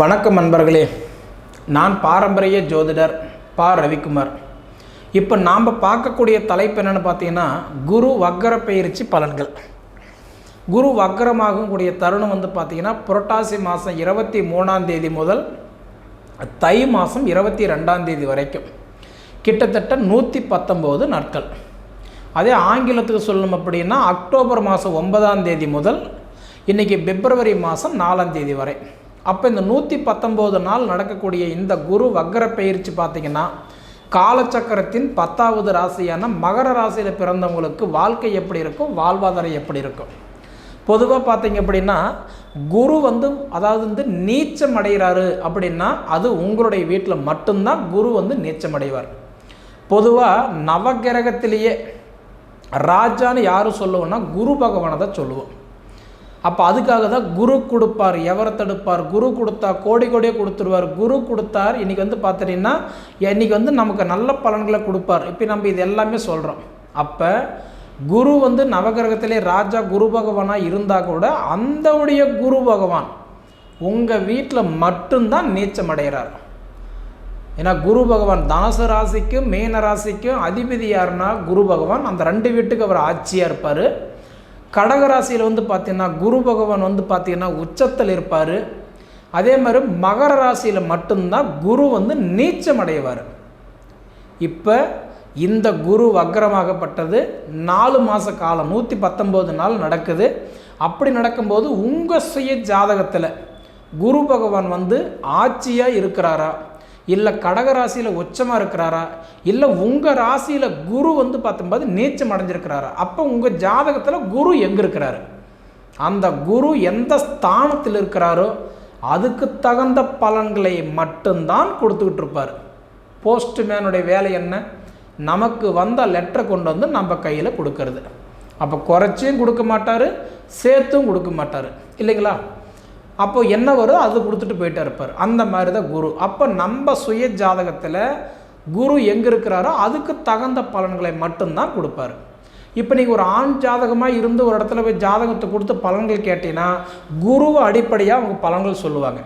வணக்கம் நண்பர்களே. நான் பாரம்பரிய ஜோதிடர் பா. ரவிக்குமார். இப்போ நாம் பார்க்கக்கூடிய தலைப்பு என்னென்னு பார்த்தீங்கன்னா குரு வக்கர பயிற்சி பலன்கள். குரு வக்கரமாகும் கூடிய தருணம் வந்து பார்த்திங்கன்னா புரட்டாசி மாதம் இருபத்தி மூணாம் தேதி முதல் தை மாதம் இருபத்தி ரெண்டாம் தேதி வரைக்கும். கிட்டத்தட்ட நூற்றி பத்தொம்போது நாட்கள். அதே ஆங்கிலத்துக்கு சொல்லணும் அப்படின்னா அக்டோபர் மாதம் ஒன்பதாம் தேதி முதல் இன்றைக்கி பிப்ரவரி மாதம் நாலாம் தேதி வரை. அப்போ இந்த நூற்றி பத்தொம்போது நாள் நடக்கக்கூடிய இந்த குரு வக்கர பயிற்சி பார்த்திங்கன்னா காலச்சக்கரத்தின் பத்தாவது ராசியான மகர ராசியில் பிறந்தவங்களுக்கு வாழ்க்கை எப்படி இருக்கும்? வாழ்வாதாரம் எப்படி இருக்கும்? பொதுவாக பார்த்தீங்க அப்படின்னா குரு வந்து அதாவது வந்து நீச்சம் அடைகிறாரு அப்படின்னா அது உங்களுடைய வீட்டில் மட்டும்தான் குரு வந்து நீச்சம் அடைவார். பொதுவாக நவகிரகத்திலேயே ராஜான்னு யாரும் சொல்லுவோம்னா குரு பகவானை தான் சொல்லுவோம். அப்போ அதுக்காக தான் குரு கொடுப்பார் எவரை தடுப்பார்? குரு கொடுத்தா கோடி கோடியே கொடுத்துருவார். குரு கொடுத்தார் இன்றைக்கி வந்து பார்த்துட்டிங்கன்னா இன்றைக்கி வந்து நமக்கு நல்ல பலன்களை கொடுப்பார். இப்போ நம்ம இது எல்லாமே சொல்கிறோம் அப்போ குரு வந்து நவகிரகத்திலே ராஜா குரு பகவானாக இருந்தால் கூட அந்தவுடைய குரு பகவான் உங்கள் வீட்டில் மட்டும்தான் நீச்சம் அடைகிறார். ஏன்னா குரு பகவான் தனுசு ராசிக்கும் மீன ராசிக்கும் அதிபதி யாருன்னா குரு பகவான். அந்த ரெண்டு வீட்டுக்கு அவர் ஆட்சியாக இருப்பார். கடகராசியில் வந்து பார்த்திங்கன்னா குரு பகவான் வந்து பார்த்திங்கன்னா உச்சத்தில் இருப்பார். அதே மாதிரி மகர ராசியில் மட்டும்தான் குரு வந்து நீச்சம் அடைவார். இப்போ இந்த குரு வக்ரமாகப்பட்டது. நாலு மாத காலம் நூற்றி பத்தொம்போது நாள் நடக்குது. அப்படி நடக்கும்போது உங்கள் சுய ஜாதகத்தில் குரு பகவான் வந்து ஆட்சியாக இருக்கிறாரா? இல்லை கடக ராசியில் உச்சமாக இருக்கிறாரா? இல்லை உங்கள் ராசியில் குரு வந்து பார்த்தும்போது நீச்சம் அடைஞ்சிருக்கிறாரா? அப்போ உங்கள் ஜாதகத்தில் குரு எங்கே இருக்கிறாரு? அந்த குரு எந்த ஸ்தானத்தில் இருக்கிறாரோ அதுக்கு தகுந்த பலன்களை மட்டும்தான் கொடுத்துக்கிட்டு இருப்பார். போஸ்ட்மேனுடைய வேலை என்ன? நமக்கு வந்த லெட்டரை கொண்டு வந்து நம்ம கையில் கொடுக்கறது. அப்போ குறைச்சியும் கொடுக்க மாட்டார் சேர்த்தும் கொடுக்க மாட்டார். இல்லைங்களா? அப்போ என்ன வருதோ அது கொடுத்துட்டு போயிட்டே இருப்பார். அந்த மாதிரி தான் குரு. அப்போ நம்ம சுய ஜாதகத்தில் குரு எங்கே இருக்கிறாரோ அதுக்கு தகுந்த பலன்களை மட்டும்தான் கொடுப்பார். இப்போ நீங்கள் ஒரு ஆண் ஜாதகமாக இருந்து ஒரு இடத்துல போய் ஜாதகத்தை கொடுத்து பலன்கள் கேட்டீங்கன்னா குருவை அடிப்படையாக அவங்க பலன்கள் சொல்லுவாங்க.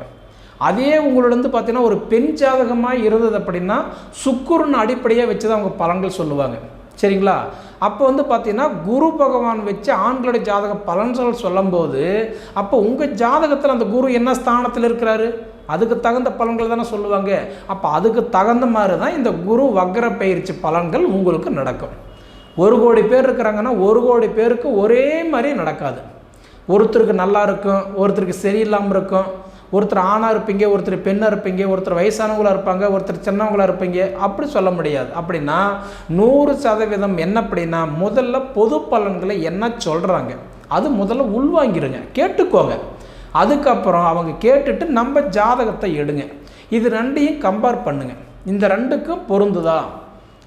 அதே உங்களோட வந்து பார்த்தீங்கன்னா ஒரு பெண் ஜாதகமாக இருந்தது அப்படின்னா சுக்குருன்னு அடிப்படையாக வச்சு தான் அவங்க பலன்கள் சொல்லுவாங்க. சரிங்களா? அப்போ வந்து பார்த்தீங்கன்னா குரு பகவான் வச்சு ஆண்களுடைய ஜாதக பலன்கள் சொல்லும்போது அப்போ உங்கள் ஜாதகத்தில் அந்த குரு என்ன ஸ்தானத்தில் இருக்கிறாரு? அதுக்கு தகுந்த பலன்கள் தானே சொல்லுவாங்க. அப்போ அதுக்கு தகுந்த மாதிரி தான் இந்த குரு வக்ர பயிற்சி பலன்கள் உங்களுக்கு நடக்கும். ஒரு கோடி பேர் இருக்கிறாங்கன்னா ஒரு கோடி பேருக்கு ஒரே மாதிரி நடக்காது. ஒருத்தருக்கு நல்லா இருக்கும் ஒருத்தருக்கு சரியில்லாமல் இருக்கும். ஒருத்தர் ஆணாக இருப்பீங்க ஒருத்தர் பெண்ணாக இருப்பீங்க ஒருத்தர் வயசானவங்களாக இருப்பாங்க ஒருத்தர் சின்னவங்களாக இருப்பீங்க அப்படி சொல்ல முடியாது. அப்படின்னா நூறு சதவீதம் என்ன அப்படின்னா முதல்ல பொது பலன்களை என்ன சொல்கிறாங்க அது முதல்ல உள்வாங்கிடுங்க கேட்டுக்கோங்க. அதுக்கப்புறம் அவங்க கேட்டுட்டு நம்ம ஜாதகத்தை எடுங்க. இது ரெண்டையும் கம்பேர் பண்ணுங்க. இந்த ரெண்டுக்கும் பொருந்துதா?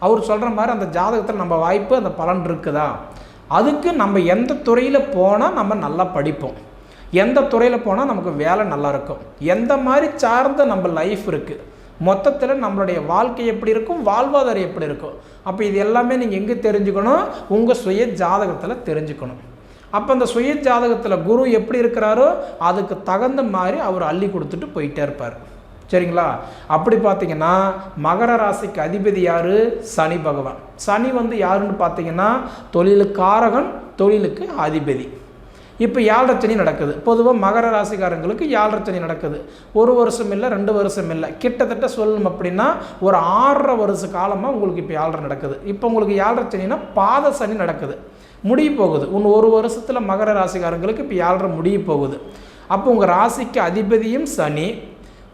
அவர் சொல்கிற மாதிரி அந்த ஜாதகத்தில் நம்ம வாய்ப்பு அந்த பலன் இருக்குதா? அதுக்கு நம்ம எந்த துறையில் போனால் நம்ம நல்லா படிப்போம். எந்த துறையில் போனால் நமக்கு வேலை நல்லா இருக்கும். எந்த மாதிரி சார்ந்த நம்ம லைஃப் இருக்குது மொத்தத்தில் நம்மளுடைய வாழ்க்கை எப்படி இருக்கும்? வாழ்வாதாரம் எப்படி இருக்கும்? அப்போ இது எல்லாமே நீங்கள் எங்கே தெரிஞ்சுக்கணும்? உங்கள் சுய ஜாதகத்தில் தெரிஞ்சுக்கணும். அப்போ அந்த சுய ஜாதகத்தில் குரு எப்படி இருக்கிறாரோ அதுக்கு தகுந்த மாதிரி அவர் அள்ளி கொடுத்துட்டு போயிட்டே இருப்பார். சரிங்களா? அப்படி பார்த்தீங்கன்னா மகர ராசிக்கு அதிபதி யார்? சனி பகவான். சனி வந்து யாருன்னு பார்த்தீங்கன்னா தொழிலுக்காரகன் தொழிலுக்கு அதிபதி. இப்போ ஏழரை சனி நடக்குது. பொதுவாக மகர ராசிக்காரங்களுக்கு ஏழரை சனி நடக்குது. ஒரு வருஷம் இல்லை ரெண்டு வருஷம் இல்லை. கிட்டத்தட்ட சொல்லணும் அப்படின்னா ஒரு ஆறரை வருஷ காலமாக உங்களுக்கு இப்போ ஏழரை நடக்குது. இப்போ உங்களுக்கு ஏழரை சனினா பாத சனி நடக்குது. முடிய போகுது. இன்னும் ஒரு வருஷத்தில் மகர ராசிக்காரங்களுக்கு இப்போ ஏழரை முடிய போகுது. அப்போ உங்கள் ராசிக்கு அதிபதியும் சனி.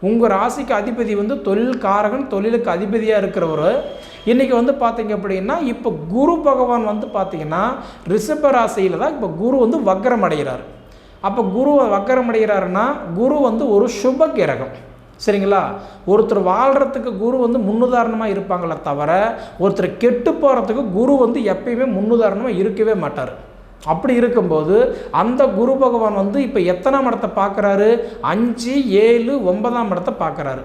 உங்கள் ராசிக்கு அதிபதி வந்து தொழில் காரகன் தொழிலுக்கு அதிபதியாக இருக்கிறவர். இன்றைக்கி வந்து பார்த்தீங்க அப்படின்னா இப்போ குரு பகவான் வந்து பார்த்தீங்கன்னா ரிஷப ராசியில் தான் இப்போ குரு வந்து வக்கரம் அடைகிறார். அப்போ குரு வக்கரம் அடைகிறாருன்னா குரு வந்து ஒரு சுப கிரகம். சரிங்களா? ஒருத்தர் வாழ்கிறதுக்கு குரு வந்து முன்னுதாரணமாக இருப்பாங்களே தவிர ஒருத்தர் கெட்டு போகிறதுக்கு குரு வந்து எப்பயுமே முன்னுதாரணமாக இருக்கவே மாட்டார். அப்படி இருக்கும்போது அந்த குரு பகவான் வந்து இப்போ எத்தனாம் இடத்தை பார்க்குறாரு அஞ்சு ஏழு ஒன்பதாம் இடத்தை பார்க்குறாரு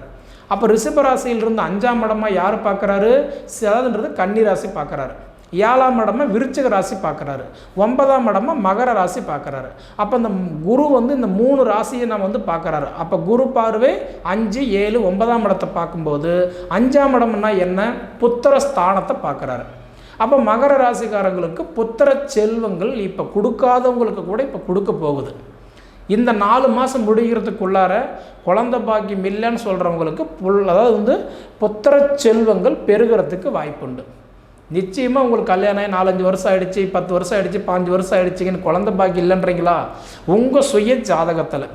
அப்போ ரிஷபராசியிலிருந்து அஞ்சாம் இடமாக யார் பார்க்குறாரு? அதாவதுன்றது கன்னிராசி பார்க்குறாரு. ஏழாம் இடமா விருச்சிக ராசி பார்க்குறாரு. ஒன்பதாம் இடமா மகர ராசி பார்க்குறாரு. அப்போ இந்த குரு வந்து இந்த மூணு ராசியை நம்ம வந்து பார்க்குறாரு. அப்போ குரு பார்வை அஞ்சு ஏழு ஒன்பதாம் இடத்தை பார்க்கும்போது அஞ்சாம் இடம்னா என்ன? புத்திர ஸ்தானத்தை பார்க்குறாரு. அப்போ மகர ராசிக்காரங்களுக்கு புத்திர செல்வங்கள் இப்போ கொடுக்காதவங்களுக்கு கூட இப்போ கொடுக்க போகுது. இந்த நாலு மாதம் முடிகிறதுக்குள்ளார குழந்த பாக்கியம் இல்லைன்னு சொல்கிறவங்களுக்கு புல் அதாவது வந்து புத்திர செல்வங்கள் பெருகிறதுக்கு வாய்ப்புண்டு. நிச்சயமாக உங்களுக்கு கல்யாணம் ஆகி நாலஞ்சு வருஷம் ஆகிடுச்சு பத்து வருஷம் ஆயிடுச்சு பாஞ்சு வருஷம் ஆயிடுச்சுங்கன்னு குழந்த பாக்கி இல்லைன்றீங்களா? உங்கள் சுய ஜாதகத்தில்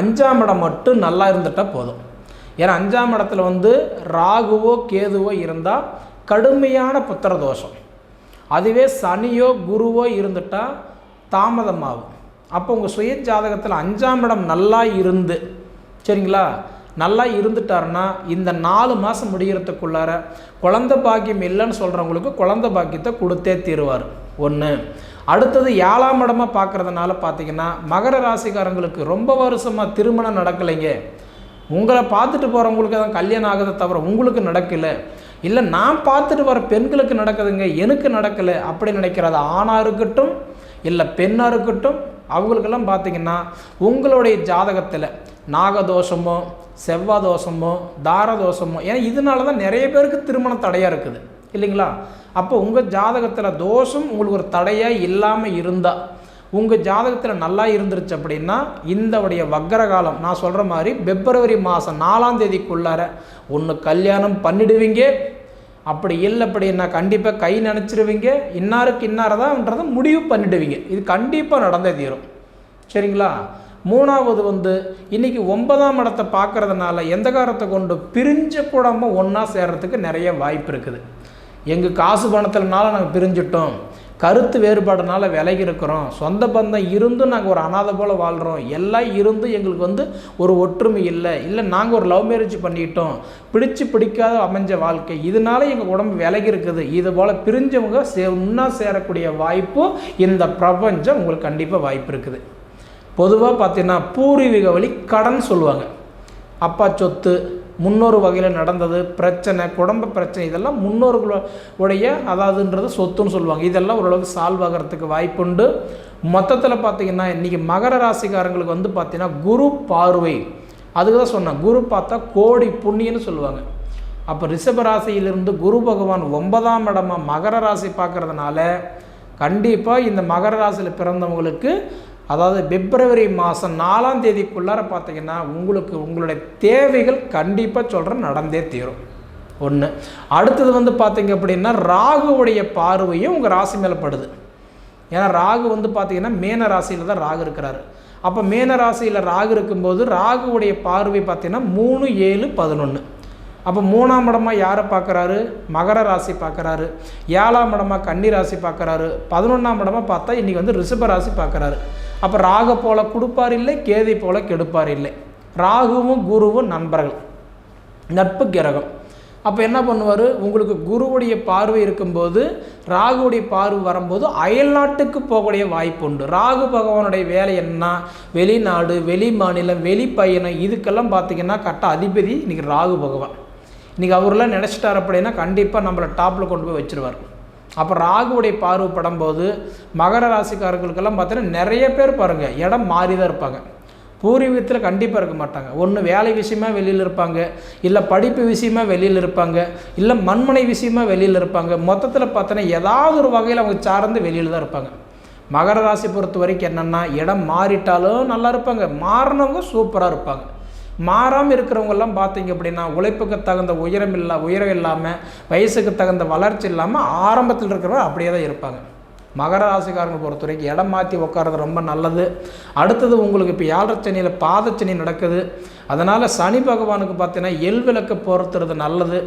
அஞ்சாம் இடம் மட்டும் நல்லா இருந்துட்டால் போதும். ஏன்னா அஞ்சாம் இடத்துல வந்து ராகுவோ கேதுவோ இருந்தால் கடுமையான புத்திர தோஷம். அதுவே சனியோ குருவோ இருந்துட்டால் தாமதமாகும். அப்போ உங்கள் சுய ஜாதகத்தில் அஞ்சாம் இடம் நல்லா இருந்து சரிங்களா? நல்லா இருந்துட்டாருன்னா இந்த நாலு மாதம் முடிகிறதுக்குள்ளார குழந்த பாக்கியம் இல்லைன்னு சொல்கிறவங்களுக்கு குழந்த பாக்கியத்தை கொடுத்தே தீருவார். ஒன்று அடுத்தது ஏழாம் இடமாக பார்க்குறதுனால பார்த்தீங்கன்னா மகர ராசிக்காரங்களுக்கு ரொம்ப வருஷமாக திருமணம் நடக்கலைங்க. உங்களை பார்த்துட்டு போகிறவங்களுக்கு தான் கல்யாணம் ஆகுதை தவிர உங்களுக்கு நடக்கலை. இல்லை நான் பார்த்துட்டு வர பெண்களுக்கு நடக்குதுங்க எனக்கு நடக்கலை அப்படி நினைக்கிறது ஆணாக இருக்கட்டும் இல்லை பெண்ணாக இருக்கட்டும் அவங்களுக்கெல்லாம் பார்த்தீங்கன்னா உங்களுடைய ஜாதகத்தில் நாகதோஷமோ செவ்வாய் தோஷமோ தார தோஷமோ ஏன்னா இதனால தான் நிறைய பேருக்கு திருமணம் தடையாக இருக்குது. இல்லைங்களா? அப்போ உங்கள் ஜாதகத்தில் தோஷம் உங்களுக்கு ஒரு தடையாக இல்லாமல் இருந்தால் உங்கள் ஜாதகத்தில் நல்லா இருந்துருச்சு அப்படின்னா இந்தவுடைய வக்கர காலம் நான் சொல்கிற மாதிரி பிப்ரவரி மாதம் நாலாம் தேதிக்குள்ளார ஒன்று கல்யாணம் பண்ணிடுவீங்க அப்படி இல்லை அப்படின்னா கண்டிப்பாக கை நினச்சிருவீங்க இன்னாருக்கு இன்னாரதான்றதை முடிவு பண்ணிடுவீங்க. இது கண்டிப்பாக நடந்தே தீரும். சரிங்களா? மூணாவது வந்து இன்றைக்கி ஒன்பதாம் இடத்தை பார்க்குறதுனால எந்த காரத்தை கொண்டு பிரிஞ்ச கூடாமல் ஒன்றா சேர்கிறதுக்கு நிறைய வாய்ப்பு இருக்குது. எங்கள் காசு பணத்தினால நாங்கள் பிரிஞ்சிட்டோம். கருத்து வேறுபாடுனால விலகி இருக்கிறோம். சொந்த பந்தம் இருந்தும் நாங்கள் ஒரு அனாதை போல் வாழ்கிறோம் எல்லாம் இருந்தும் எங்களுக்கு வந்து ஒரு ஒற்றுமை இல்லை. இல்லை நாங்கள் ஒரு லவ் மேரேஜ் பண்ணிட்டோம். பிடிச்சு பிடிக்காத அமைஞ்ச வாழ்க்கை. இதனால எங்கள் உடம்பு விலகி இருக்குது. இது போல் பிரிஞ்சவங்க சே ஒன்றா சேரக்கூடிய வாய்ப்பு இந்த பிரபஞ்சம் உங்களுக்கு கண்டிப்பாக வாய்ப்பு இருக்குது. பொதுவாக பார்த்தீங்கன்னா பூர்வீக வழி கடன் சொல்லுவாங்க. அப்பா சொத்து முன்னோரு வகையில் நடந்தது பிரச்சனை குடும்ப பிரச்சனை இதெல்லாம் முன்னோர்களுடைய அதாவதுன்றது சொத்துன்னு சொல்லுவாங்க. இதெல்லாம் ஓரளவுக்கு சால்வ் ஆகிறதுக்கு வாய்ப்புண்டு. மொத்தத்தில் பார்த்தீங்கன்னா இன்றைக்கி மகர ராசிக்காரங்களுக்கு வந்து பார்த்தீங்கன்னா குரு பார்வை. அதுக்கு தான் சொன்னேன். குரு பார்த்தா கோடி புண்ணியன்னு சொல்லுவாங்க. அப்போ ரிஷப ராசியிலிருந்து குரு பகவான் ஒன்பதாம் இடமா மகர ராசி பார்க்குறதுனால கண்டிப்பாக இந்த மகர ராசியில் பிறந்தவங்களுக்கு அதாவது பிப்ரவரி மாதம் நாலாம் தேதிக்குள்ளார பார்த்தீங்கன்னா உங்களுக்கு உங்களுடைய தேவைகள் கண்டிப்பாக சொல்கிறேன் நடந்தே தீரும். ஒன்று அடுத்தது வந்து பார்த்தீங்க அப்படின்னா ராகுவுடைய பார்வையும் உங்கள் ராசி மேலே படுது. ஏன்னா ராகு வந்து பார்த்தீங்கன்னா மேன ராசியில் தான் ராகு இருக்கிறாரு. அப்போ மேன ராசியில் ராகு இருக்கும்போது ராகுவுடைய பார்வை பார்த்தீங்கன்னா மூணு ஏழு பதினொன்று அப்போ மூணாம் இடமாக யாரை பார்க்குறாரு? மகர ராசி பார்க்குறாரு. ஏழாம் இடமாக கன்னி ராசி பார்க்குறாரு. பதினொன்றாம் இடமாக பார்த்தா இன்றைக்கி வந்து ரிஷப ராசி பார்க்குறாரு. அப்போ ராக போல கொடுப்பார் இல்லை கேதை போல கெடுப்பார் இல்லை. ராகுவும் குருவும் நண்பர்கள். நட்பு கிரகம். அப்போ என்ன பண்ணுவார்? உங்களுக்கு குருவுடைய பார்வை இருக்கும்போது ராகுவுடைய பார்வை வரும்போது அயல்நாட்டுக்கு போகக்கூடிய வாய்ப்பு உண்டு. ராகு பகவானுடைய வேலை என்ன? வெளிநாடு வெளி மாநிலம் வெளி பயணம் இதுக்கெல்லாம் பார்த்தீங்கன்னா கட்ட அதிபதி இன்றைக்கி ராகு பகவான். இன்றைக்கி அவரெல்லாம் நினச்சிட்டார் அப்படின்னா கண்டிப்பாக நம்மளை டாப்பில் கொண்டு போய் வச்சுருவார். அப்போ ராகுவுடைய பார்வை படும்போது மகர ராசிக்காரர்களுக்கெல்லாம் பார்த்தீங்கன்னா நிறைய பேர் பாருங்கள் இடம் மாறி தான் இருப்பாங்க. பூர்வீகத்தில் கண்டிப்பாக இருக்க மாட்டாங்க. ஒன்று வேலை விஷயமா வெளியில் இருப்பாங்க இல்லை படிப்பு விஷயமா வெளியில் இருப்பாங்க இல்லை மண்மனை விஷயமா வெளியில் இருப்பாங்க. மொத்தத்தில் பார்த்தோன்னா ஏதாவது ஒரு வகையில் அவங்க சார்ந்து வெளியில் தான் இருப்பாங்க. மகர ராசி பொறுத்த வரைக்கும் என்னென்னா இடம் மாறிட்டாலும் நல்லா இருப்பாங்க மாறினவங்க சூப்பராக இருப்பாங்க. மாறாமல் இருக்கிறவங்கெல்லாம் பார்த்தீங்க அப்படின்னா உழைப்புக்கு தகுந்த உயரம் இல்லை உயரம் இல்லாமல் வயசுக்கு தகுந்த வளர்ச்சி இல்லாமல் ஆரம்பத்தில் இருக்கிறவங்க அப்படியே தான் இருப்பாங்க. மகர ராசிக்காரங்களை பொறுத்த வரைக்கும் இடம் மாற்றி உட்காறது ரொம்ப நல்லது. அடுத்தது உங்களுக்கு இப்போ ஏழரை சனியில் பாதச்சனி நடக்குது. அதனால் சனி பகவானுக்கு பார்த்தீங்கன்னா எல் விளக்கு பொறுத்துறது நல்லது.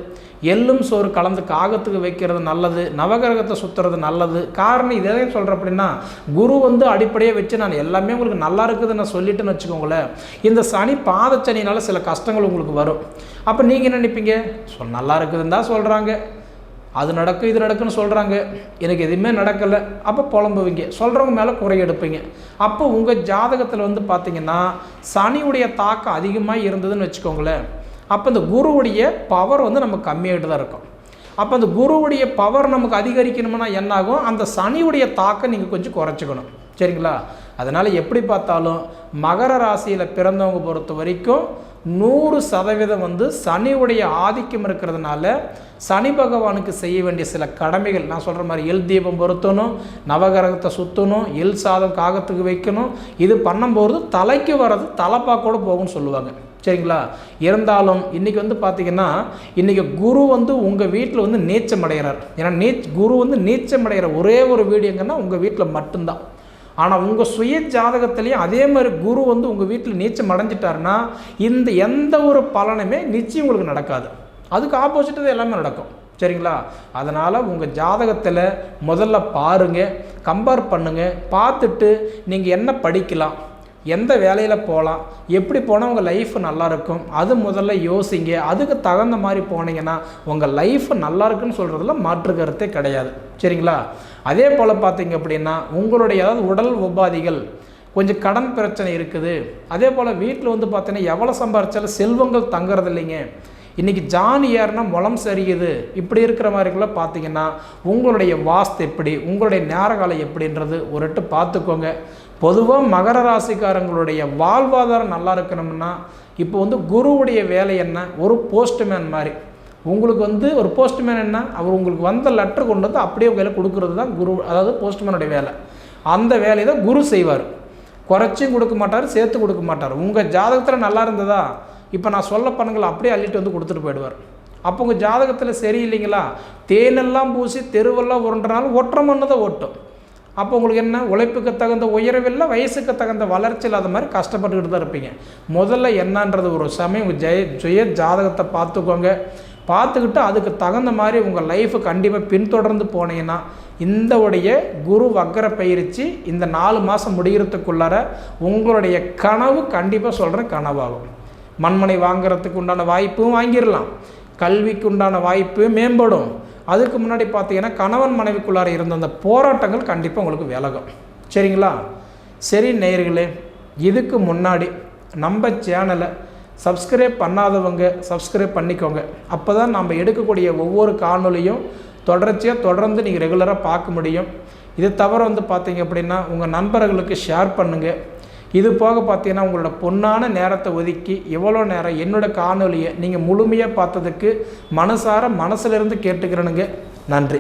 எள்ளும் சோறு கலந்து காகத்துக்கு வைக்கிறது நல்லது. நவகிரகத்தை சுற்றுறது நல்லது. காரணம் இதே சொல்கிறேன் அப்படின்னா குரு வந்து அடிப்படையாக வச்சு நான் எல்லாமே உங்களுக்கு நல்லா இருக்குதுன்னு நான் சொல்லிட்டுன்னு வச்சுக்கோங்களேன். இந்த சனி பாதச்சனினால் சில கஷ்டங்கள் உங்களுக்கு வரும். அப்போ நீங்கள் என்ன நினைப்பீங்க? சொல் நல்லா இருக்குதுன்னு தான் சொல்கிறாங்க அது நடக்கும் இது நடக்குன்னு சொல்கிறாங்க எனக்கு எதுவுமே நடக்கலை. அப்போ புலம்புவீங்க. சொல்கிறவங்க மேலே குறை எடுப்பீங்க. அப்போ உங்கள் ஜாதகத்தில் வந்து பார்த்தீங்கன்னா சனியுடைய தாக்கம் அதிகமாக இருந்ததுன்னு வச்சுக்கோங்களேன். அப்போ இந்த குருவுடைய பவர் வந்து நம்ம கம்மியாகிட்டு தான் இருக்கும். அப்போ அந்த குருவுடைய பவர் நமக்கு அதிகரிக்கணும்னா என்னாகும்? அந்த சனியுடைய தாக்கம் நீங்கள் கொஞ்சம் குறைச்சிக்கணும். சரிங்களா? அதனால் எப்படி பார்த்தாலும் மகர ராசியில் பிறந்தவங்க பொறுத்த வரைக்கும் நூறு சதவீதம் வந்து சனியுடைய ஆதிக்கம் இருக்கிறதுனால சனி பகவானுக்கு செய்ய வேண்டிய சில கடமைகள் நான் சொல்கிற மாதிரி எல் தீபம் பொருத்தணும் நவகிரகத்தை சுற்றணும் எல் சாதம் காகத்துக்கு வைக்கணும் இது பண்ணும்போது தலைக்கு வர்றது தலைப்பாக்கோடு போகும்னு சொல்லுவாங்க. சரிங்களா? இருந்தாலும் இன்றைக்கி வந்து பார்த்திங்கன்னா இன்றைக்கி குரு வந்து உங்கள் வீட்டில் வந்து நீச்சம் அடைகிறார் ஏன்னா நீச் குரு வந்து நீச்சம் அடைகிற ஒரே ஒரு வீடு எங்கன்னா உங்கள் வீட்டில் மட்டும்தான். ஆனால் உங்கள் சுய ஜாதகத்துலேயும் அதே மாதிரி குரு வந்து உங்கள் வீட்டில் நீச்சம் அடைஞ்சிட்டாருன்னா இந்த எந்த ஒரு பலனுமே நிச்சயம் உங்களுக்கு நடக்காது. அதுக்கு ஆப்போசிட்டு தான் எல்லாமே நடக்கும். சரிங்களா? அதனால் உங்கள் ஜாதகத்தில் முதல்ல பாருங்கள் கம்பேர் பண்ணுங்கள் பார்த்துட்டு நீங்கள் என்ன படிக்கலாம் எந்த வேலையில் போகலாம் எப்படி போனால் உங்கள் லைஃப் நல்லாயிருக்கும் அது முதல்ல யோசிங்க. அதுக்கு தகுந்த மாதிரி போனீங்கன்னா உங்கள் லைஃப் நல்லா இருக்குன்னு சொல்கிறதுல மாற்று கருத்தே கிடையாது. சரிங்களா? அதே போல் பார்த்தீங்க அப்படின்னா உங்களுடைய அதாவது உடல் உபாதிகள் கொஞ்சம் கடன் பிரச்சனை இருக்குது. அதே போல் வீட்டில் வந்து பார்த்தீங்கன்னா எவ்வளோ சம்பாரிச்சாலும் செல்வங்கள் தங்குறது இல்லைங்க இன்றைக்கி ஜான் ஏறுனா முளம் சரியுது. இப்படி இருக்கிற மாதிரிக்குள்ள பார்த்தீங்கன்னா உங்களுடைய வாஸ்து எப்படி உங்களுடைய நேரகாலம் எப்படின்றது ஒரு எட்டு பார்த்துக்கோங்க. பொதுவாக மகர ராசிக்காரங்களுடைய வாழ்வாதாரம் நல்லா இருக்கணும்னா இப்போ வந்து குருவுடைய வேலை என்ன? ஒரு போஸ்ட்மேன் மாதிரி. உங்களுக்கு வந்து ஒரு போஸ்ட்மேன் என்ன? அவர் உங்களுக்கு வந்த லெட்டர் கொண்டு வந்து அப்படியே கையில் கொடுக்கறது தான் குரு அதாவது போஸ்ட்மேனுடைய வேலை. அந்த வேலையை தான் குரு செய்வார். குறைச்சும் கொடுக்க மாட்டார் சேர்த்து கொடுக்க மாட்டார். உங்கள் ஜாதகத்தில் நல்லா இருந்ததா? இப்போ நான் சொல்ல பண்ணுங்களை அப்படியே அள்ளிட்டு வந்து கொடுத்துட்டு போயிடுவார். அப்போ உங்கள் ஜாதகத்தில் சரியில்லைங்களா? தேனெல்லாம் பூசி தெருவெல்லாம் உருண்டனாலும் ஒற்ற மண்ணு தான் ஓட்டும் அப்போ உங்களுக்கு என்ன? உழைப்புக்கு தகுந்த உயரவில்லை வயசுக்கு தகுந்த வளர்ச்சி இல்லாத மாதிரி கஷ்டப்பட்டுக்கிட்டு தான் இருப்பீங்க. முதல்ல என்னன்றது ஒரு சமயம் உங்கள் ஜெய ஜாதகத்தை பார்த்துக்கோங்க. பார்த்துக்கிட்டு அதுக்கு தகுந்த மாதிரி உங்கள் லைஃபு கண்டிப்பாக பின்தொடர்ந்து போனீங்கன்னா இந்த உடைய குரு வக்கர பயிற்சி இந்த நாலு மாதம் முடிகிறதுக்குள்ளார உங்களுடைய கனவு கண்டிப்பாக சொல்கிறேன் கனவாகும். மண்மனை வாங்குறதுக்கு உண்டான வாய்ப்பும் வாங்கிடலாம் கல்விக்கு உண்டான வாய்ப்பு மேம்படும். அதுக்கு முன்னாடி பார்த்தீங்கன்னா கணவன் மனைவிக்குள்ளார இருந்த அந்த போராட்டங்கள் கண்டிப்பாக உங்களுக்கு விலகும். சரிங்களா? சரி நேயர்களே இதுக்கு முன்னாடி நம்ம சேனலை சப்ஸ்கிரைப் பண்ணாதவங்க சப்ஸ்கிரைப் பண்ணிக்கோங்க. அப்போ தான் நம்ம எடுக்கக்கூடிய ஒவ்வொரு காணொலியும் தொடர்ச்சியாக தொடர்ந்து நீங்கள் ரெகுலராக பார்க்க முடியும். இது தவிர வந்து பார்த்தீங்க அப்படின்னா உங்கள் நண்பர்களுக்கு ஷேர் பண்ணுங்கள் இது போக பார்த்தீங்கன்னா உங்களோட பொன்னான நேரத்தை ஒதுக்கி எவ்வளோ நேரம் என்னோடய காணொலியை நீங்கள் முழுமையாக பார்த்ததுக்கு மனசார மனசுலேருந்து கேட்டுக்கிறேனுங்க. நன்றி.